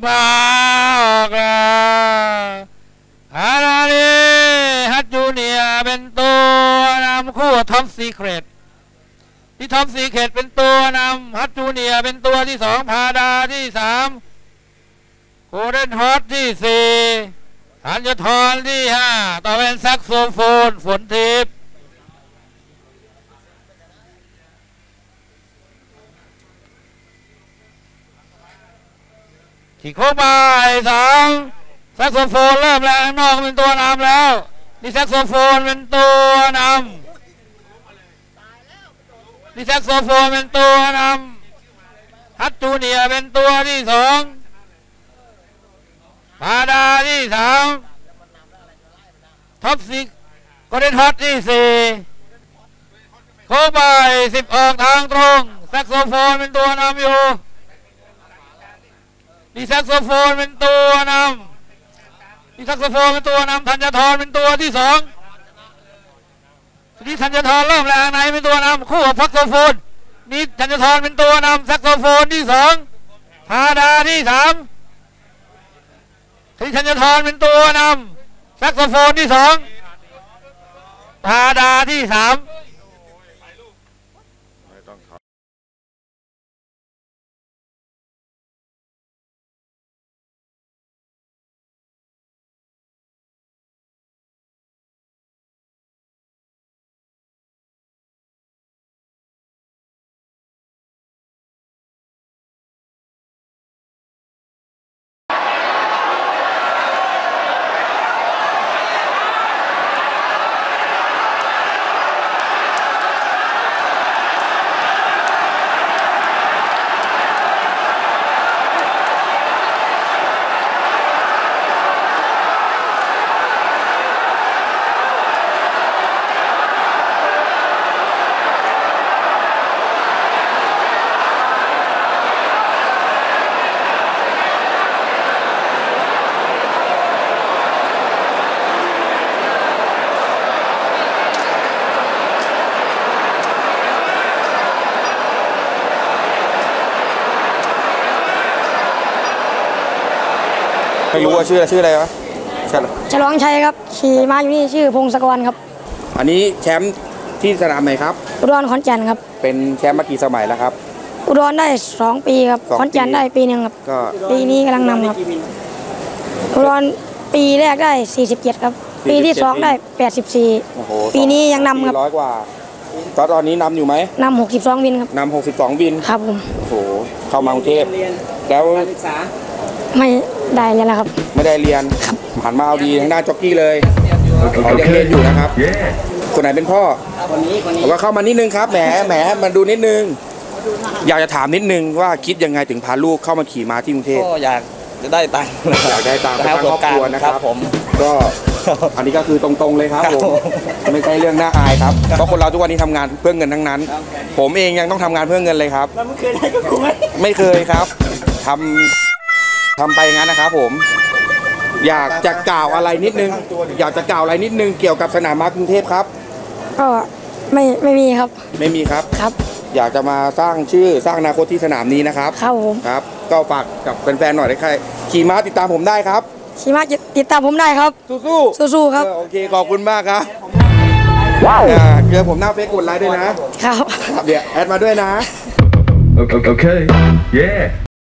มาอกล้วฮาราลีฮัตจูเนียเป็นตัวนำคู่ทอมซีเครตที่ทอมซีเครตเป็นตัวนำฮัตจูเนียเป็นตัวที่สองพาดาที่สามโคเดนฮอตที่สี่ธัญทรที่ห้าต่อเป็นแซกโซโฟนฝนทิพย์ ขี่โค้งไปสามแซกโซโฟนเริ่มแล้วข้างนอกเป็นตัวนำแล้ว นี่แซกโซโฟนเป็นตัวนำนี่แซกโซโฟนเป็นตัวนำฮัตจูเนียเป็นตัวที่สองพาดาที่สามท็อปซิกก็เดนฮอตที่สี่โค้งไปสิบออกทางตรงแซกโซโฟนเป็นตัวนำอยู่ นี่แซกโซโฟนเป็นตัวนำนี่แซกโซโฟนเป็นตัวนำธัญทรเป็นตัวที่สองนี่ธัญทรเริ่มแรงในเป็นตัวนำคู่กับแซกโซโฟนนี่ธัญทรเป็นตัวนำแซกโซโฟนที่สองพาดาที่สามนี่ธัญทรเป็นตัวนำแซกโซโฟนที่สองพาดาที่สาม ไม่รู้ว่าชื่ออะไรชื่ออะไรวะใช่เหรอฉลองชัยครับ ขี่ม้าอยู่นี่ชื่อพงศกรครับ อันนี้แชมป์ที่สนามไหนครับ อุดรขอนแก่นครับ เป็นแชมป์มากี่สมัยแล้วครับ อุดรได้สองปีครับสองปีขอนแก่นได้ปีหนึ่งครับก็ปีนี้กำลังนำครับ อุดรปีแรกได้ 47 ครับ ปีที่สองได้โอ้โห84 ปีนี้ยังนำครับร้อยกว่า ตอนตอนนี้นำอยู่ไหมนำ62 วินครับนำ62 วิน ครับผม โอ้โห เข้ามากรุงเทพแล้ว ไม่ได้เลยนะครับ ไม่ได้เรียนผ่านมาเอาดีทางด้านจ็อกกี้เลยเขายังเรียนอยู่นะครับ คนไหนเป็นพ่อคนนี้คนนี้ว่าเข้ามานิดนึงครับแหมแหมมาดูนิดนึง อยากจะถามนิดนึงว่าคิดยังไงถึงพาลูกเข้ามาขี่ม้าที่กรุงเทพก็อยากจะได้ตังค์อยากได้ตังค์ไปนะตั้งครอบครัวนะครับผมก็อันนี้ก็คือตรงๆเลยครับครับผมไม่ใช่เรื่องน่าอายครับเพราะคนเราทุกวันนี้ทำงานเพื่อเงินทั้งนั้น ผมเองยังต้องทำงานเพื่อเงินเลยครับแล้วมึงเคยได้กับกูไหมไม่เคยครับทำ ทำไปอย่างนั้นนะครับผม อยากจะกล่าวอะไรนิดนึง อยากจะกล่าวอะไรนิดนึงเกี่ยวกับสนามม้ากรุงเทพครับ ก็ไม่ไม่มีครับ ไม่มีครับครับ อยากจะมาสร้างชื่อสร้างอนาคตที่สนามนี้นะครับครับผมครับ ก็ฝากกับแฟนๆหน่อยได้ใครขี่ม้าติดตามผมได้ครับขี่ม้าติดตามผมได้ครับ สู้ๆสู้ๆครับเออโอเคขอบคุณมากครับว้าวเจอผมหน้าเฟซกดไลค์ด้วยนะครับครับ เดี๋ยวแอดมาด้วยนะ Okay. okay. Yeah.